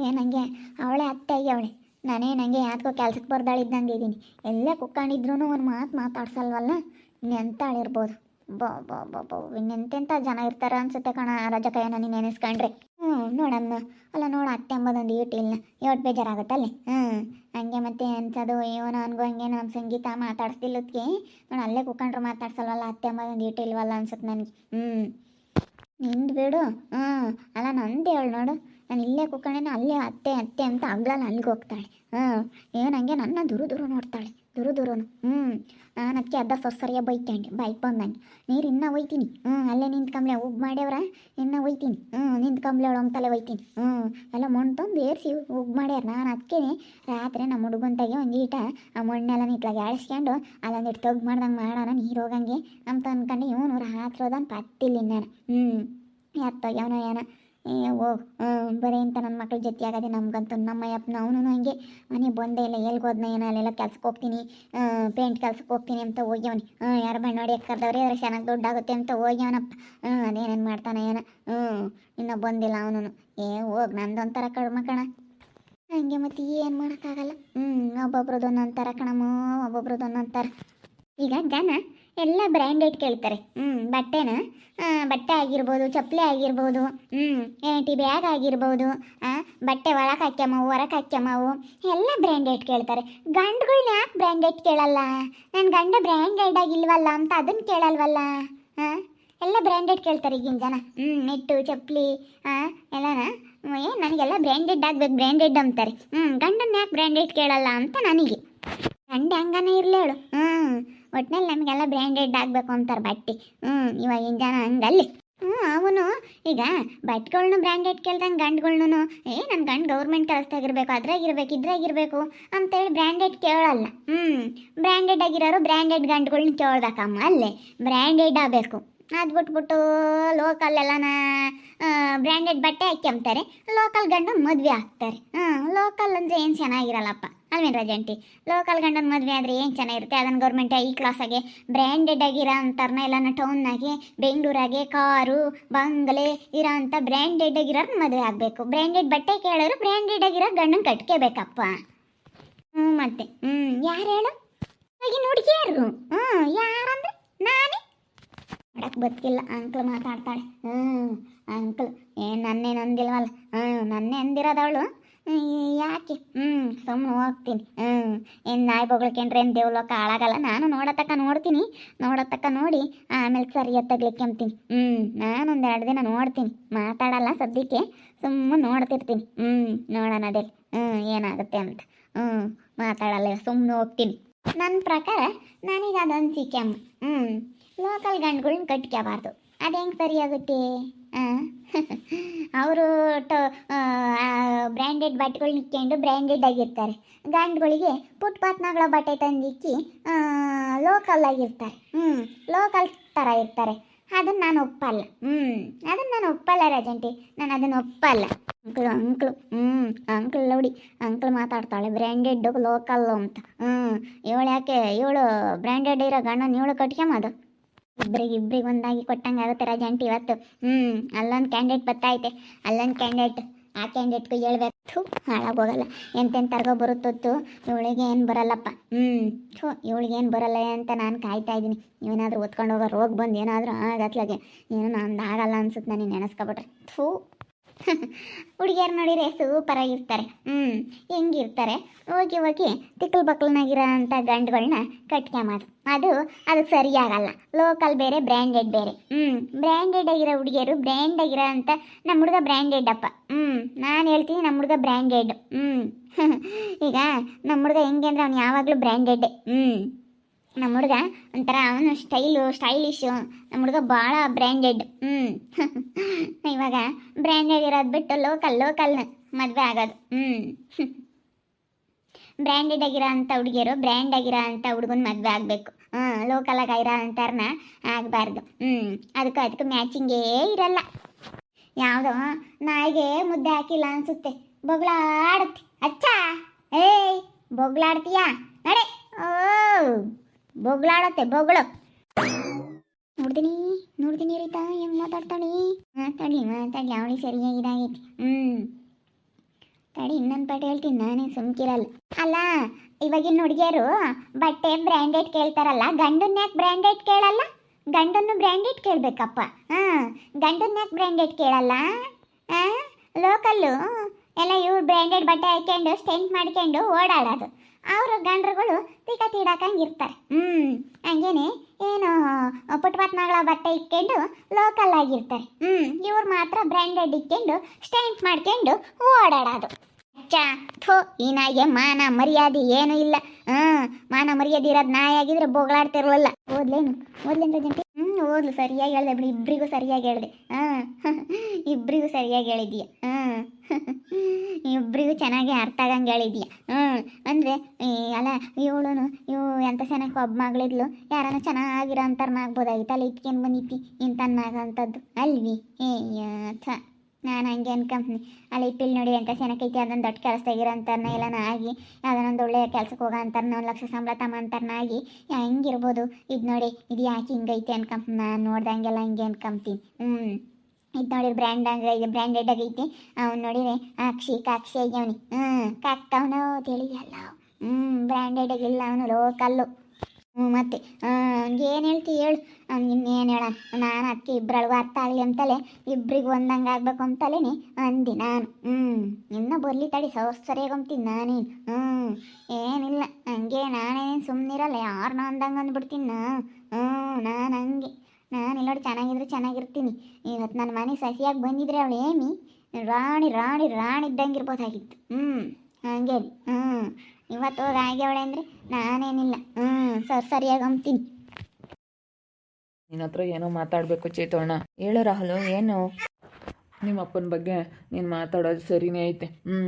ಏನಂಗೆ ಅವಳೆ ಅತ್ತೆ ಅವಳೆ. ನಾನೇ ನನಗೆ ಯಾಕೋ ಕೆಲ್ಸಕ್ಕೆ ಬರ್ದಾಳಿದ್ದಂಗೆ ಇದ್ದೀನಿ. ಎಲ್ಲೇ ಕುಕ್ಕೊಂಡಿದ್ರು ಒಂದು ಮಾತು ಮಾತಾಡ್ಸಲ್ವಲ್ಲ? ನೆಂತಾಳಿರ್ಬೋದು. ಬೋ ಬೋ ಬೋ, ಬಾ ಇನ್ನೆಂತೆಂಥ ಜನ ಇರ್ತಾರ ಅನ್ಸುತ್ತೆ ಕಣ ರಜಕಯ್ಯನ ನೀನು ನೆನೆಸ್ಕೊಂಡ್ರೆ. ಹ್ಞೂ ನೋಡಮ್ಮ. ಅಲ್ಲ, ನೋಡು ಅತ್ತೆ ಎಂಬುದೊಂದು ಇಲ್ಲ ಏಟ್ ಬೇಜಾರಾಗುತ್ತಲ್ಲಿ ಹ್ಞೂ ಹಂಗೆ ಮತ್ತೆ ಅನ್ಸೋದು ಇವನು ಅನ್ಗೋ ಹಂಗೆ ನಮ್ಮ ಸಂಗೀತ ಮಾತಾಡ್ಸ್ತಿಲ್ಲದಕ್ಕೆ ನೋಡು, ಅಲ್ಲೇ ಕುಕ್ಕಂಡ್ರು ಮಾತಾಡ್ಸಲ್ವಲ್ಲ, ಅತ್ತೆ ಎಂಬುದೊಂದು ಈಟು ಇಲ್ವಲ್ಲ ಅನ್ಸುತ್ತೆ ನನಗೆ. ಹ್ಞೂ ನಿಂದು ಬಿಡು. ಹ್ಞೂ ಅಲ್ಲ, ನಂದು ಹೇಳು ನೋಡು. ನಾನು ಇಲ್ಲೇ ಕುತ್ಕೊಂಡೇನೆ ಅಲ್ಲೇ ಅತ್ತೆ ಅತ್ತೆ ಅಂತ ಹಗ್ಲಲ್ಲಿ ಅಲ್ಲಿಗೆ ಹೋಗ್ತಾಳೆ. ಹ್ಞೂ ಏನಂಗೆ ನನ್ನ ದುರು ದುರು ನೋಡ್ತಾಳೆ. ದುರು ದುರುನು. ಹ್ಞೂ ನಾನು ಅದಕ್ಕೆ ಅರ್ಧ ಸೊಸರಿಯ ಬೈಕಂಡೆ ಬೈಕ್ ಬಂದಂಗೆ. ನೀರು ಇನ್ನೂ ಒಯ್ತೀನಿ. ಹ್ಞೂ ಅಲ್ಲೇ ನಿಂತ್ಕೊಂಬ್ಲೆ ಉಬ್ ಮಾಡ್ಯವ್ರ, ಇನ್ನೂ ಒಯ್ತೀನಿ. ಹ್ಞೂ ನಿಂತ್ಕೊಂಬ್ಲೆ ಅವಳು ಅಂತಲೇ ಒಯ್ತೀನಿ. ಹ್ಞೂ ಎಲ್ಲ ಮಣ್ಣು ತಂದು ಏರಿಸಿ ಉಬ್ ಮಾಡ್ಯಾರ. ನಾನು ಅದಕ್ಕೆ ರಾತ್ರಿ ನಮ್ಮ ಹುಡುಗಂತಾಗೆ ಒಂದು ಈಟ, ಆ ಮಣ್ಣೆಲ್ಲ ನಿತ್ಲಾಗ ಆಳಿಸ್ಕೊಂಡು ಅಲ್ಲೊಂದಿಟ್ಟು ತಗ್ ಮಾಡ್ದಂಗೆ ಮಾಡೋಣ, ನೀರು ಹೋಗಂಗೆ ಅಂತ ಅನ್ಕೊಂಡು ಇವನು ರಾತ್ರಿ ಹೋದಂಗೆ ಪತ್ತಿಲ್ಲ ನಾನು ಹ್ಞೂ ಎತ್ತೋಗ್ಯವನ ಏನ. ಹೋಗ್ ಬರೀ ಅಂತ ನನ್ನ ಮಕ್ಳ ಜೊತೆ ಆಗದೆ ನಮ್ಗಂತೂ ನಮ್ಮ ಅಯ್ಯಪ್ಪನ ಅವನು ಹಂಗೆ. ಮನೆ ಬಂದೇ ಇಲ್ಲ ಎಲ್ಲಿ ಹೋದ್ನ ಏನೋ, ಅಲ್ಲೆಲ್ಲ ಕೆಲ್ಸಕ್ಕೆ ಹೋಗ್ತೀನಿ. ಪೇಂಟ್ ಕೆಲ್ಸಕ್ಕೆ ಹೋಗ್ತೀನಿ ಅಂತ ಹೋಗ್ಯವನಿ. ಯಾರು ನೋಡಿ ಕರೆದವ್ರೆ ಅದ್ರ ಚೆನ್ನಾಗಿ ದುಡ್ಡಾಗುತ್ತೆ ಅಂತ ಹೋಗ್ಯವನಪ್ಪ. ಅದೇನೇನು ಮಾಡ್ತಾನೆ ಏನೋ. ಹ್ಞೂ, ಇನ್ನೂ ಬಂದಿಲ್ಲ ಅವನು ಏ, ಹೋಗಿ ನಂದೊಂಥರ ಕಡಿಮೆ ಕಣ. ಹಂಗೆ ಮತ್ತೆ ಏನು ಮಾಡೋಕ್ಕಾಗಲ್ಲ. ಹ್ಞೂ ಒಬ್ಬೊಬ್ರದ್ದು ಒಂದೊಂಥರ ಕಣಮ್ಮ, ಒಬ್ಬೊಬ್ರದ್ದು ಒಂದೊಂಥರ ಈಗ ಜನ ಎಲ್ಲ ಬ್ರ್ಯಾಂಡೆಡ್ ಕೇಳ್ತಾರೆ. ಹ್ಞೂ ಬಟ್ಟೆನ? ಬಟ್ಟೆ ಆಗಿರ್ಬೋದು, ಚಪ್ಪಲಿ ಆಗಿರ್ಬೋದು ಹ್ಞೂ ಏಟಿ ಬ್ಯಾಗ್ ಆಗಿರ್ಬೋದು ಬಟ್ಟೆ ಒಳಗೆ ಹಾಕ್ಯಮ್ಮವು ಹೊರಗೆ ಹಾಕ್ಯಮ್ಮವು ಎಲ್ಲ ಬ್ರ್ಯಾಂಡೆಡ್ ಕೇಳ್ತಾರೆ. ಗಂಡುಗಳ್ನ ಯಾಕೆ ಬ್ರ್ಯಾಂಡೆಡ್ ಕೇಳಲ್ಲ? ನನ್ನ ಗಂಡ ಬ್ರ್ಯಾಂಡೆಡ್ ಆಗಿಲ್ವಲ್ಲ ಅಂತ ಅದನ್ನು ಕೇಳಲ್ವಲ್ಲ? ಹಾಂ ಎಲ್ಲ ಬ್ರ್ಯಾಂಡೆಡ್ ಕೇಳ್ತಾರೆ ಈಗಿನ ಜನ. ಹ್ಞೂ ನೆಟ್ಟು, ಚಪ್ಪಲಿ ಹಾಂ ಎಲ್ಲನ? ಏ, ನನಗೆಲ್ಲ ಬ್ರ್ಯಾಂಡೆಡ್ ಆಗ್ಬೇಕು, ಬ್ರ್ಯಾಂಡೆಡ್ ಅಂತಾರೆ. ಹ್ಞೂ ಗಂಡನ್ನ ಯಾಕೆ ಬ್ರ್ಯಾಂಡೆಡ್ ಕೇಳಲ್ಲ ಅಂತ ನನಗೆ. ಗಂಡ ಹಂಗನೇ ಇರಲಿ ಹೇಳು ಹ್ಞೂ ಒಟ್ನಲ್ಲಿ ನಮಗೆಲ್ಲ ಬ್ರ್ಯಾಂಡೆಡ್ ಆಗಬೇಕು ಅಂತಾರೆ ಬಟ್ಟೆ. ಹ್ಞೂ ಇವಾಗಿನ ಜನ ಹಂಗಲ್ಲಿ. ಹ್ಞೂ ಅವನು ಈಗ ಬಟ್ಟೆಗಳ್ನು ಬ್ರ್ಯಾಂಡೆಡ್ ಕೇಳ್ದಂಗೆ ಗಂಡುಗಳ್ನು ಏ ನನ್ನ ಗಂಡು ಗೌರ್ಮೆಂಟ್ ಕೆಲಸದಾಗಿರ್ಬೇಕು, ಅದ್ರಾಗಿರ್ಬೇಕು, ಇದ್ರಾಗಿರ್ಬೇಕು ಅಂತೇಳಿ ಬ್ರ್ಯಾಂಡೆಡ್ ಕೇಳಲ್ಲ. ಹ್ಞೂ ಬ್ರ್ಯಾಂಡೆಡ್ ಆಗಿರೋರು ಬ್ರ್ಯಾಂಡೆಡ್ ಗಂಡುಗಳ್ನ ಕೇಳ್ಬೇಕಮ್ಮ ಅಲ್ಲೇ. ಬ್ರ್ಯಾಂಡೆಡ್ ಆಗಬೇಕು. ಅದು ಬಿಟ್ಬಿಟ್ಟು ಲೋಕಲ್ ಎಲ್ಲನ ಬ್ರ್ಯಾಂಡೆಡ್ ಬಟ್ಟೆ ಹಾಕ್ಯಂತಾರೆ ಲೋಕಲ್ ಗಂಡ ಮದುವೆ ಆಗ್ತಾರೆ. ಹಾಂ, ಲೋಕಲ್ ಅಂದರೆ ಏನು ಚೆನ್ನಾಗಿರಲ್ಲಪ್ಪ. ಅಲ್ವೇನು ರಜಂಟಿ ಲೋಕಲ್ ಗಂಡನ ಮದುವೆ ಆದರೆ ಏನು ಚೆನ್ನಾಗಿರುತ್ತೆ? ಅದನ್ನು ಗೌರ್ಮೆಂಟ್ ಈ ಕ್ಲಾಸಾಗೆ ಬ್ರ್ಯಾಂಡೆಡ್ ಆಗಿರೋ ಅಂತಾರನ್ನ ಎಲ್ಲನ ಟೌನ್ನಾಗೆ ಬೆಂಗಳೂರಾಗೆ, ಕಾರು, ಬಂಗಲೆ ಇರೋ ಅಂಥ ಬ್ರ್ಯಾಂಡೆಡ್ ಆಗಿರೋರು ಮದುವೆ ಆಗಬೇಕು. ಬ್ರ್ಯಾಂಡೆಡ್ ಬಟ್ಟೆ ಕೇಳೋರು ಬ್ರ್ಯಾಂಡೆಡ್ ಆಗಿರೋ ಗಂಡನ ಕಟ್ಕೋಬೇಕಪ್ಪ. ಹ್ಞೂ ಮತ್ತೆ. ಹ್ಞೂ ಯಾರು ಹೇಳು? ಆಗಿನ ಹುಡುಗಿಯರು ಹ್ಞೂ ಯಾರಂದ್ರೆ ನಾನೇ? ಮಾಡಕ್ಕೆ ಬದುಕಿಲ್ಲ? ಅಂಕಲ್ ಮಾತಾಡ್ತಾಳೆ. ಹ್ಞೂ ಅಂಕಲ್ ಏನು ನನ್ನೇ ನಂದಿಲ್ವಲ್ಲ? ಹ್ಞೂ ನನ್ನೇ ಅಂದಿರೋದವಳು. ಯಾಕೆ? ಹ್ಞೂ ಸುಮ್ಮನೆ ಹೋಗ್ತೀನಿ. ಹ್ಞೂ ಏನು ನಾಯಿ ಬೊಗಳ್ಕೊಂಡ್ರೆ ಏನು ದೇವ್ಲೋಕ ಹಾಳಾಗಲ್ಲ? ನಾನು ನೋಡತಕ್ಕ ನೋಡ್ತೀನಿ. ನೋಡತಕ್ಕ ನೋಡಿ, ಆಮೇಲೆ ಸರಿಯಾಗಿ ಅಂತೀನಿ ಹ್ಞೂ ನಾನೊಂದು ಎರಡು ದಿನ ನೋಡ್ತೀನಿ. ಮಾತಾಡಲ್ಲ ಸದ್ಯಕ್ಕೆ. ಸುಮ್ಮನೆ ನೋಡ್ತಿರ್ತೀನಿ. ಹ್ಞೂ ನೋಡೋಣ ಅದೇ. ಹ್ಞೂ ಏನಾಗುತ್ತೆ ಅಂತ. ಹ್ಞೂ ಮಾತಾಡಲ್ಲ ಸುಮ್ಮನೆ ಹೋಗ್ತೀನಿ. ನನ್ನ ಪ್ರಕಾರ ನನಗೆ ಅದೊಂದು ಅಮ್ಮ. ಹ್ಞೂ ಲೋಕಲ್ ಗಂಡುಗಳನ್ನ ಕಟ್ಕೋಬಾರ್ದು ಅದು ಹೆಂಗೆ ಸರಿಯಾಗುತ್ತೆ ಅವರು ಟೊ ಬ್ರ್ಯಾಂಡೆಡ್ ಬಟ್ಟೆಗಳ್ನ ಇಕ್ಕೊಂಡು ಬ್ರ್ಯಾಂಡೆಡ್ ಆಗಿರ್ತಾರೆ. ಗಂಡುಗಳಿಗೆ ಫುಟ್ಪಾತ್ನಾಗಳ ಬಟ್ಟೆ ತಂದಿಕ್ಕಿ ಲೋಕಲ್ ಆಗಿರ್ತಾರೆ. ಹ್ಞೂ ಲೋಕಲ್ ಥರ ಇರ್ತಾರೆ. ಅದನ್ನು ನಾನು ಒಪ್ಪಲ್ಲ. ಹ್ಞೂ ಅದನ್ನ ನಾನು ಒಪ್ಪಲ್ಲ ರಾಜಂಟಿ. ನಾನು ಅದನ್ನು ಒಪ್ಪಲ್ಲ. ಅಂಕಲ್ ಅಂಕ್ಳು ಹ್ಞೂ ಅಂಕ್ಲ್ ನೋಡಿ ಅಂಕ್ಲ್ ಮಾತಾಡ್ತಾಳೆ, ಬ್ರ್ಯಾಂಡೆಡ್ ಲೋಕಲ್ ಅಂತ. ಹ್ಞೂ ಇವಳು ಯಾಕೆ ಇವಳು ಬ್ರ್ಯಾಂಡೆಡ್ ಇರೋ ಗಂಡನ ಇವಳು ಕಟ್ಕೊಂಬದು ಇಬ್ರಿಗೆ ಇಬ್ರಿಗೆ ಒಂದಾಗಿ ಕೊಟ್ಟಂಗೆ ಆಗುತ್ತೆ ರಾಜಂಟಿ ಇವತ್ತು. ಹ್ಞೂ ಅಲ್ಲೊಂದು ಕ್ಯಾಂಡಿಡೇಟ್ ಬತ್ತೈತೆ ಅಲ್ಲೊಂದು ಕ್ಯಾಂಡಿಡೇಟ್ ಆ ಕ್ಯಾಂಡಿಡೇಟ್ಗೂ ಹೇಳ್ಬೇಕು ಹಾಳಾಗೋಗಲ್ಲ ಎಂತೆಂಥರ್ಗೋ ಬರುತ್ತೊತ್ತು. ಇವಳಿಗೆ ಏನು ಬರಲ್ಲಪ್ಪ. ಹ್ಞೂ ಥೂ, ಇವಳಿಗೆ ಏನು ಬರಲ್ಲ ಅಂತ ನಾನು ಕಾಯ್ತಾ ಇದ್ದೀನಿ. ಏನಾದರೂ ಓದ್ಕೊಂಡು ಹೋಗೋ ರೋಗ ಬಂದು ಏನಾದರೂ ಆಗತ್ಲಾಗೆ. ಏನೋ ನಂದು ಆಗಲ್ಲ ಅನ್ಸುತ್ತೆ ನನಗೆ ನೆನೆಸ್ಕೊಬಿಟ್ರೆ. ಥೂ. ಹುಡುಗಿಯರು ನೋಡಿದ್ರೆ ಸೂಪರ್ ಆಗಿರ್ತಾರೆ. ಹ್ಞೂ ಹೆಂಗಿರ್ತಾರೆ? ಹೋಗಿ ಹೋಗಿ ತಿಕ್ಕಲು ಬಕ್ಕಲ್ನಾಗಿರೋ ಅಂಥ ಗಂಡುಗಳನ್ನ ಕಟ್ಕೊಂಬೋದು ಅದು ಅದಕ್ಕೆ ಸರಿಯಾಗಲ್ಲ. ಲೋಕಲ್ ಬೇರೆ ಬ್ರ್ಯಾಂಡೆಡ್ ಬೇರೆ. ಹ್ಞೂ ಬ್ರ್ಯಾಂಡೆಡ್ ಆಗಿರೋ ಹುಡುಗಿಯರು ಬ್ರ್ಯಾಂಡ್ ಆಗಿರೋ ಅಂತ ನಮ್ಮ ಹುಡುಗ ಬ್ರ್ಯಾಂಡೆಡ್ ಅಪ್ಪ. ಹ್ಞೂ ನಾನು ಹೇಳ್ತೀನಿ ನಮ್ಮ ಹುಡುಗ ಬ್ರ್ಯಾಂಡೆಡ್ ಹ್ಞೂ ಈಗ ನಮ್ಮ ಹುಡುಗ ಹೆಂಗೆ ಅಂದರೆ ಅವ್ನು ಯಾವಾಗಲೂ ಬ್ರ್ಯಾಂಡೆಡ್ಡೆ ಹ್ಞೂ ನಮ್ಮ ಹುಡುಗ ಒಂಥರ ಅವನು ಸ್ಟೈಲು ಸ್ಟೈಲಿಶು ನಮ್ಮ ಹುಡುಗ ಭಾಳ ಬ್ರ್ಯಾಂಡೆಡ್ ಹ್ಞೂ ಇವಾಗ ಬ್ರ್ಯಾಂಡೆಡ್ ಇರೋದು ಬಿಟ್ಟು ಲೋಕಲ್ ಲೋಕಲ್ ಮದುವೆ ಆಗೋದು. ಹ್ಞೂ ಬ್ರ್ಯಾಂಡೆಡ್ ಆಗಿರೋ ಅಂಥ ಹುಡುಗಿಯರು ಬ್ರ್ಯಾಂಡ್ ಆಗಿರೋ ಅಂಥ ಹುಡುಗನ ಮದುವೆ ಆಗಬೇಕು. ಹ್ಞೂ ಲೋಕಲಾಗಿ ಆಗಿರೋ ಅಂಥವ್ರನ್ನ ಆಗಬಾರ್ದು. ಹ್ಞೂ ಅದಕ್ಕೆ ಅದಕ್ಕೆ ಮ್ಯಾಚಿಂಗೇ ಇರಲ್ಲ. ಯಾವುದೋ ನಾಯಿಗೆ ಮುದ್ದೆ ಹಾಕಿಲ್ಲ ಅನ್ಸುತ್ತೆ. ಬೊಗಳಾಡುತ್ತೆ ಅಚ್ಚಾ. ಏಯ್ ಬೊಗಳಾಡ್ತೀಯಾ ನಡೆ. ಓ. ಬೊಗಳಾಡತ್ತೆ ಬೊಗಳು. ನೋಡ್ತೀನಿ ನೋಡ್ತೀನಿ ರೀತಾ ಹೆಂಗ್ ಮಾತಾಡ್ತಾಳೆ? ಮಾತಾಡ್ಲಿ ಮಾತಾಡ್ಲಿ, ಅವಳಿ ಸರಿಯಾಗಿ ಇದಾಗೈತಿ. ಹ್ಞೂ ತಡಿ, ಇನ್ನೊಂದು ಪಾಠ ಹೇಳ್ತೀನಿ, ನಾನೇ ಸುಮ್ಕಿರಲ್ಲ. ಅಲ್ಲ, ಇವಾಗಿನ ಹುಡುಗಿಯರು ಬಟ್ಟೆ ಬ್ರ್ಯಾಂಡೆಡ್ ಕೇಳ್ತಾರಲ್ಲ ಗಂಡನ್ನ ಯಾಕೆ ಬ್ರ್ಯಾಂಡೆಡ್ ಕೇಳಲ್ಲ? ಗಂಡನ್ನು ಬ್ರ್ಯಾಂಡೆಡ್ ಕೇಳಬೇಕಪ್ಪ. ಹಾಂ ಗಂಡನ್ನ ಯಾಕೆ ಬ್ರ್ಯಾಂಡೆಡ್ ಕೇಳಲ್ಲ? ಲೋಕಲ್ಲು ಎಲ್ಲ ಇವ್ರು ಬ್ರ್ಯಾಂಡೆಡ್ ಬಟ್ಟೆ ಹಾಕ್ಕೊಂಡು ಸ್ಟೆಂಟ್ ಮಾಡ್ಕೊಂಡು ಓಡಾಡೋದು. ಅವರು ಗಂಡ್ರುಗಳು ತೀಕ ತೀಡಾಕಂಗಿರ್ತಾರೆ ಹ್ಮ್. ಹಂಗೇನೆ ಏನು ಪುಟ್ಪತ್ನಗಳ ಬಟ್ಟೆ ಇಟ್ಕೊಂಡು ಲೋಕಲ್ ಆಗಿರ್ತಾರೆ ಹ್ಮ್. ಇವ್ರು ಮಾತ್ರ ಬ್ರ್ಯಾಂಡೆಡ್ ಇಟ್ಕೊಂಡು ಸ್ಟೆಂಟ್ ಮಾಡ್ಕೊಂಡು ಓಡಾಡೋದು. ಚಾ ಥೋ ಈ ನಾಯಿಗೆ ಮಾನ ಮರ್ಯಾದೆ ಏನೂ ಇಲ್ಲ. ಹ್ಮ್ ಮಾನ ಮರ್ಯಾದೆ ಇರೋದು ನಾಯಿ ಆಗಿದ್ರೆ ಬೋಗಳಾಡ್ತಿರ್ಲಿಲ್ಲ. ಓದ್ಲೇನು? ಓದ್ಲೇನು ರಜಂಟಿ? ಹ್ಞೂ ಓದ್ಲು ಸರಿಯಾಗಿ ಹೇಳ್ದೆ ಬಿಡಿ ಇಬ್ಬರಿಗೂ ಸರಿಯಾಗಿ ಹೇಳಿದೆ. ಹಾಂ ಇಬ್ಬರಿಗೂ ಸರಿಯಾಗಿ ಹೇಳಿದೀಯ? ಹಾಂ ಇಬ್ಬರಿಗೂ ಚೆನ್ನಾಗಿ ಅರ್ಥ ಆಗಂಗೆ ಹೇಳಿದೀಯ? ಹ್ಞೂ ಅಂದರೆ ಅಲ್ಲ ಇವಳು ಇವು ಎಂಥ ಚೆನ್ನಾಗಿ ಒಬ್ಬ ಮಗಳಿದ್ಲು ಯಾರನ್ನ ಚೆನ್ನಾಗಿರೋ ಅಂತಾರ ಆಗ್ಬೋದಾಗಿತ್ತು ಅಲ್ಲಿ ಇಟ್ಕೊಂಡು ಬಂದಿತ್ತಿ ಇಂತನ್ನಾಗಂಥದ್ದು ಅಲ್ವಿ? ಏ ನಾನು ಹಂಗೆ ಅನ್ಕೊಂತೀನಿ. ಅಲ್ಲಿ ಇಟ್ಟಿಲ್ ನೋಡಿ ಅಂತ ಸೆನಕೈತಿ ಅದೊಂದು ದೊಡ್ಡ ಕೆಲಸದಾಗಿರೋ ಇಲ್ಲ ಎಲ್ಲನ ಆಗಿ ಅದನ್ನೊಂದು ಒಳ್ಳೆಯ ಕೆಲಸಕ್ಕೆ ಹೋಗ ಅಂತಾರನ, ಒಂದು ಲಕ್ಷ ಸಂಬಳ ತಮ್ಮ ಅಂತಾರನ ಆಗಿ ಹೆಂಗಿರ್ಬೋದು? ಇದು ನೋಡಿ, ಇದು ಯಾಕೆ ಹಿಂಗೈತೆ ಅನ್ಕೊಂತೀನಿ ನಾನು ನೋಡ್ದಂಗೆಲ್ಲ ಹಿಂಗೆ ಅನ್ಕೊಂತೀನಿ. ಹ್ಞೂ ಇದು ನೋಡಿ ಬ್ರ್ಯಾಂಡ್ ಆಗಿ ಬ್ರ್ಯಾಂಡೆಡ್ ಆಗೈತಿ. ಅವ್ನು ನೋಡಿದ್ರೆ ಅಕ್ಷಿ ಕಾಕ್ಷಿ ಆಗ್ಯವನಿ. ಹ್ಞೂ ಕಾಕ್ತವನೋ ತಿಳಿಯಲ್ಲ ಹ್ಞೂ ಬ್ರ್ಯಾಂಡೆಡ್ ಆಗಿಲ್ಲ ಅವನು ಲೋಕಲ್ಲು. ಹ್ಞೂ ಮತ್ತೆ ಏನು ಹೇಳ್ತಿ ಹೇಳು. ಇನ್ನೇನು ಹೇಳ, ನಾನು ಅದಕ್ಕೆ ಇಬ್ಬರಳಿಗೂ ಅರ್ಥ ಆಗಲಿ ಅಂತಲೇ, ಇಬ್ರಿಗೆ ಒಂದಂಗೆ ಆಗ್ಬೇಕು ಅಂತಲೇ ಅಂದಿ ನಾನು. ಹ್ಞೂ ಇನ್ನು ಬರಲಿ ತಡಿ ಸರಿಯಾಗಿ ಅಂತೀನಿ ನಾನೇನು ಹ್ಞೂ ಏನಿಲ್ಲ, ಹಂಗೆ ನಾನೇನು ಸುಮ್ಮನಿರಲ್ಲ ಯಾರನ್ನೋ ಅಂದಂಗೆ ಅಂದ್ಬಿಡ್ತೀನಿ ನಾ. ಹ್ಞೂ ನಾನು ಹಂಗೆ, ನಾನು ಇಲ್ಲಿ ನೋಡಿ, ಚೆನ್ನಾಗಿದ್ರೆ ಚೆನ್ನಾಗಿರ್ತೀನಿ. ಇವತ್ತು ನನ್ನ ಮನೆ ಸಸಿಯಾಗಿ ಬಂದಿದ್ರೆ ಅವಳು ಏಮಿ, ರಾಣಿ ರಾಣಿ ರಾಣಿ ಇದ್ದಂಗೆ ಇರ್ಬೋದಾಗಿತ್ತು. ಹ್ಞೂ ಹಂಗೇನು ಹ್ಞೂ ಇವತ್ತು ಹೋಗಿ ಅವಳೆ ಅಂದರೆ ನಾನೇನಿಲ್ಲ. ಹ್ಞೂ ಸರಿಯಾಗಿ ಅಂತೀನಿ ನಿನ್ನ ಹತ್ರ ಏನೋ ಮಾತಾಡಬೇಕು ಚೇತೋಣ. ಹೇಳು ರಾಹುಲು, ಏನು? ನಿಮ್ಮ ಅಪ್ಪನ ಬಗ್ಗೆ ನೀನು ಮಾತಾಡೋದು ಸರಿನೇ ಐತೆ. ಹ್ಞೂ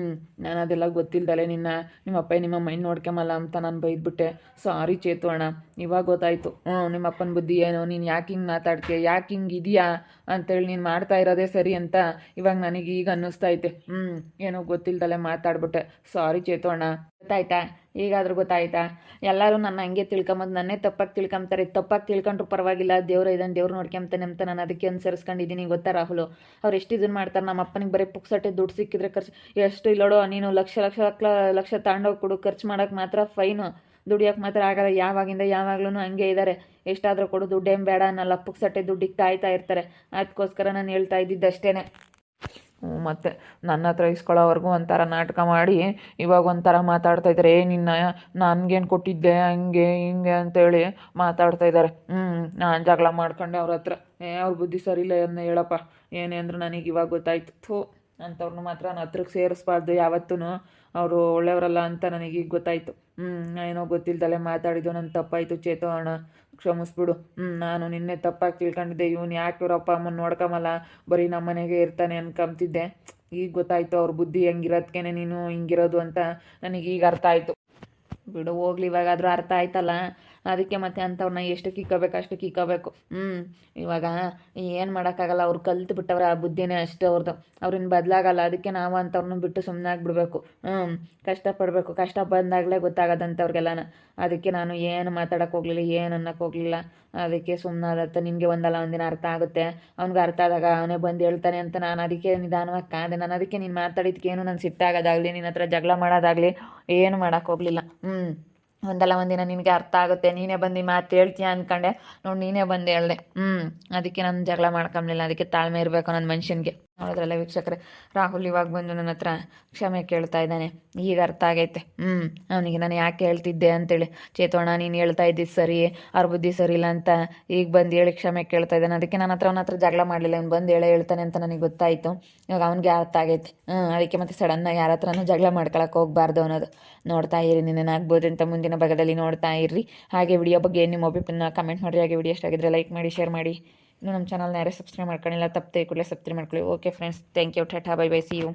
ನಾನು ಅದೆಲ್ಲ ಗೊತ್ತಿಲ್ದಲೆ ನಿನ್ನ ನಿಮ್ಮ ಅಪ್ಪ ನಿಮ್ಮ ಮೈಂಡ್ ನೋಡ್ಕೊಂಬಲ್ಲ ಅಂತ ನಾನು ಬೈದ್ಬಿಟ್ಟೆ. ಸಾರಿ ಚೇತು ಅಣ್ಣ ಇವಾಗ ಗೊತ್ತಾಯಿತು. ಹ್ಞೂ ನಿಮ್ಮ ಅಪ್ಪನ ಬುದ್ಧಿ ಏನು? ನೀನು ಯಾಕೆ ಹಿಂಗೆ ಮಾತಾಡ್ತೀಯ? ಯಾಕೆ ಹಿಂಗೆ ಇದೆಯಾ? ಅಂತೇಳಿ ನೀನು ಮಾಡ್ತಾ ಇರೋದೇ ಸರಿ ಅಂತ ಇವಾಗ ನನಗೆ ಈಗ ಅನ್ನಿಸ್ತಾ ಐತೆ. ಹ್ಞೂ ಏನೋ ಗೊತ್ತಿಲ್ದಲೆ ಮಾತಾಡ್ಬಿಟ್ಟೆ. ಸಾರಿ ಚೇತು ಅಣ್ಣ ಗೊತ್ತಾಯ್ತಾ? ಈಗಾದ್ರೂ ಗೊತ್ತಾಯ್ತಾ? ಎಲ್ಲರೂ ನನ್ನ ಹಂಗೆ ತಿಳ್ಕೊಂಬಂದು ನನ್ನೇ ತಪ್ಪಾಗಿ ತಿಳ್ಕೊಂತಾರೆ ತಪ್ಪಾಗಿ ತಿಳ್ಕೊಂಡ್ರು ಪರವಾಗಿಲ್ಲ. ದೇವ್ರ ಇದನ್ನು ದೇವ್ರು ನೋಡ್ಕೊಂತಾನೆ ಅಂತ ನಾನು ಅದಕ್ಕೆ ಅನುಸರಿಸ್ಕೊಂಡಿದ್ದೀನಿ. ಗೊತ್ತಾ ರಾಹುಲ್? ಅವ್ರು ಎಷ್ಟು ಇದನ್ನು ಮಾಡ್ತಾರೆ? ನಮ್ಮ ಅಪ್ಪನಿಗೆ ಬರೀ ಪುಕ್ಸಟ್ಟೆ ದುಡ್ಡು ಸಿಕ್ಕಿದ್ರೆ ಖರ್ಚು ಎಷ್ಟು ಇಲ್ಲೋಡೋ, ನೀನು ಲಕ್ಷ ಲಕ್ಷ ಲಕ್ಷ ತಗೊಂಡೋಗಿ ಕೊಡು. ಖರ್ಚು ಮಾಡೋಕ್ಕೆ ಮಾತ್ರ ಫೈನು ದುಡಿಯೋಕೆ ಮಾತ್ರ ಆಗಲ್ಲ. ಯಾವಾಗಿಂದ ಯಾವಾಗ್ಲೂ ಹಂಗೆ ಇದ್ದಾರೆ ಎಷ್ಟಾದರೂ ಕೊಡು. ದುಡ್ಡೇನು ಬೇಡ ಅನ್ನಲ್ಲ. ಪುಕ್ಸಟ್ಟೆ ದುಡ್ಡಿಗೆ ಕಾಯ್ತಾ ಇರ್ತಾರೆ. ಅದಕ್ಕೋಸ್ಕರ ನಾನು ಹೇಳ್ತಾ ಇದ್ದಿದ್ದು ಮತ್ತು ನನ್ನ ಹತ್ರ ಇಸ್ಕೊಳ್ಳೋವರೆಗೂ ಒಂಥರ ನಾಟಕ ಮಾಡಿ ಇವಾಗ ಒಂಥರ ಮಾತಾಡ್ತಾ ಇದ್ದಾರೆ, ಏ, ನಿನ್ನ ನನಗೇನು ಕೊಟ್ಟಿದ್ದೆ, ಹಂಗೆ, ಹಿಂಗೆ ಅಂತೇಳಿ ಮಾತಾಡ್ತಾ ಇದ್ದಾರೆ. ಹ್ಞೂ ನಾನು ಜಗಳ ಮಾಡ್ಕೊಂಡೆ ಅವ್ರ ಹತ್ರ. ಏ, ಅವ್ರ ಬುದ್ಧಿ ಸರಿ ಇಲ್ಲ ಅದನ್ನ ಹೇಳಪ್ಪ, ಏನೇ ಅಂದ್ರೆ ನನಗೆ ಇವಾಗ ಗೊತ್ತಾಯ್ತು. ಥೂ ಅಂಥವ್ರನ್ನ ಮಾತ್ರ ನನ್ನ ಹತ್ರಕ್ಕೆ ಸೇರಿಸ್ಬಾರ್ದು ಯಾವತ್ತೂ ಅವರು ಒಳ್ಳೆಯವರಲ್ಲ ಅಂತ ನನಗೆ ಈಗ ಗೊತ್ತಾಯಿತು. ಹ್ಞೂ ಏನೋ ಗೊತ್ತಿಲ್ದಲೆ ಮಾತಾಡಿದ್ದು ನನ್ನ ತಪ್ಪಾಯಿತು ಚೇತು ಅಣ್ಣ. ಕ್ಷಮಿಸ್ಬಿಡು. ಹ್ಞೂ ನಾನು ನಿನ್ನೆ ತಪ್ಪಾಗಿ ತಿಳ್ಕೊಂಡಿದ್ದೆ. ಇವನು ಯಾಕೆ ಇವ್ರ ಅಪ್ಪ ಅಮ್ಮನ ನೋಡ್ಕೊಂಬಲ್ಲ ಬರೀ ನಮ್ಮ ಮನೆಗೆ ಇರ್ತಾನೆ ಅನ್ಕೊಂತಿದ್ದೆ ಈಗ ಗೊತ್ತಾಯಿತು ಅವ್ರ ಬುದ್ಧಿ ಹೆಂಗಿರೋದ್ಕೇನೆ ನೀನು ಹಿಂಗಿರೋದು ಅಂತ ನನಗೆ ಈಗ ಅರ್ಥ ಆಯಿತು. ಬಿಡು, ಹೋಗ್ಲಿ, ಇವಾಗಾದರೂ ಅರ್ಥ ಆಯ್ತಲ್ಲ? ಅದಕ್ಕೆ ಮತ್ತೆ ಅಂಥವ್ರನ್ನ ಎಷ್ಟು ಕಿಕ್ಕೋಬೇಕು, ಅಷ್ಟು ಕಿಕ್ಕಬೇಕು. ಹ್ಞೂ ಇವಾಗ ಏನು ಮಾಡೋಕ್ಕಾಗಲ್ಲ, ಅವ್ರು ಕಲ್ತು ಬಿಟ್ಟವ್ರೆ ಆ ಬುದ್ಧಿನೇ ಅಷ್ಟೇ ಅವ್ರದ್ದು ಅವ್ರನ್ನ ಬದಲಾಗಲ್ಲ, ಅದಕ್ಕೆ ನಾವು ಅಂಥವ್ರನ್ನ ಬಿಟ್ಟು ಸುಮ್ಮನೆ ಆಗಿಬಿಡ್ಬೇಕು. ಹ್ಞೂ ಕಷ್ಟಪಡಬೇಕು. ಕಷ್ಟ ಬಂದಾಗಲೇ ಗೊತ್ತಾಗೋದಂಥವ್ರಿಗೆಲ್ಲನ. ಅದಕ್ಕೆ ನಾನು ಏನು ಮಾತಾಡೋಕೆ ಹೋಗಲಿಲ್ಲ, ಏನು ಅನ್ನೋಕೆ ಹೋಗಲಿಲ್ಲ. ಅದಕ್ಕೆ ಸುಮ್ಮನಾದತ್ತ ನಿನಗೆ ಒಂದಲ್ಲ, ಒಂದಿನ ಅರ್ಥ ಆಗುತ್ತೆ. ಅವ್ನಿಗೆ ಅರ್ಥ ಆದಾಗ ಅವನೇ ಬಂದು ಹೇಳ್ತಾನೆ ಅಂತ ನಾನು ಅದಕ್ಕೆ ನಿಧಾನವಾಗಿ ಕಾದೆ. ನಾನು ಅದಕ್ಕೆ ನೀನು ಮಾತಾಡಿದ್ಕೇನು ನಾನು ಸಿಟ್ಟಾಗೋದಾಗಲಿ ನಿನ್ನ ಹತ್ರ ಜಗಳ ಮಾಡೋದಾಗಲಿ, ಏನು ಮಾಡೋಕ್ಕೋಗ್ಲಿಲ್ಲ ಹ್ಞೂ ಒಂದಲ್ಲ ಒಂದಿನ ನಿನಗೆ ಅರ್ಥ ಆಗುತ್ತೆ, ನೀನೇ ಬಂದು ಮಾತು ಹೇಳ್ತೀಯ ಅಂದ್ಕೊಂಡೆ ನೋಡಿ ನೀನೇ ಬಂದು ಹೇಳ್ದೆ ಹ್ಞೂ ಅದಕ್ಕೆ ನಾನು ಜಗಳ ಮಾಡ್ಕೊಂಬಲಿಲ್ಲ ಅದಕ್ಕೆ ತಾಳ್ಮೆ ಇರಬೇಕು ನನ್ನ ಮನುಷ್ಯನಿಗೆ. ನೋಡಿದ್ರಲ್ಲ ವೀಕ್ಷಕರೇ? ರಾಹುಲ್ ಇವಾಗ ಬಂದು ನನ್ನ ಹತ್ರ ಕ್ಷಮೆ ಕೇಳ್ತಾ ಇದ್ದಾನೆ. ಈಗ ಅರ್ಥ ಆಗೈತೆ. ಹ್ಞೂ ಅವನಿಗೆ ನಾನು ಯಾಕೆ ಹೇಳ್ತಿದ್ದೆ ಅಂತೇಳಿ. ಚೇತೋಣ, ನೀನು ಹೇಳ್ತಾ ಇದ್ದಿ ಸರಿ, ಅವ್ರ ಬುದ್ಧಿ ಸರಿ ಇಲ್ಲ ಅಂತ ಈಗ ಬಂದು ಹೇಳಿ ಕ್ಷಮೆ ಕೇಳ್ತಾ ಇದ್ದಾನೆ. ಅದಕ್ಕೆ ನನ್ನ ಹತ್ರ ಅವನ ಹತ್ರ ಜಗಳ ಮಾಡಲಿಲ್ಲ. ಅವ್ನು ಬಂದು ಹೇಳೇ ಹೇಳ್ತಾನೆ ಅಂತ ನನಗೆ ಗೊತ್ತಾಯಿತು. ಇವಾಗ ಅವ್ನಿಗೆ ಅರ್ಥ ಆಗೈತೆ. ಹ್ಞೂ ಅದಕ್ಕೆ ಮತ್ತೆ ಸಡನ್ನಾಗಿ ಯಾರ ಹತ್ರನೂ ಜಗಳ ಮಾಡ್ಕೊಳಕ್ಕೆ ಹೋಗ್ಬಾರ್ದು ಅನ್ನೋದು ನೋಡ್ತಾ ಇರಿ. ನಿನ್ನೇನಾಗ್ಬೋದು ಅಂತ ಮುಂದಿನ ಭಾಗದಲ್ಲಿ ನೋಡ್ತಾ ಇರ್ರಿ. ಹಾಗೆ ವಿಡಿಯೋ ಬಗ್ಗೆ ನಿಮ್ಮ ಒಪಿನಿಯನ್ನ ಕಮೆಂಟ್ ಮಾಡಿ ಹಾಗೆ ವಿಡಿಯೋ ಎಷ್ಟಾಗಿದ್ರೆ ಲೈಕ್ ಮಾಡಿ ಶೇರ್ ಮಾಡಿ. ನಮ್ಮ ಚಾನಲ್ನ ಯಾರೇ ಸಬ್ಸ್ಕ್ರೈಬ್ ಮಾಡ್ಕೊಂಡಿಲ್ಲ, ತಪ್ಪದೆ ಕೂಡಲೇ ಸಬ್ಸ್ಕ್ರೈಬ್ ಮಾಡ್ಕೊಳ್ಳಿ. Okay friends thank you tata bye bye see you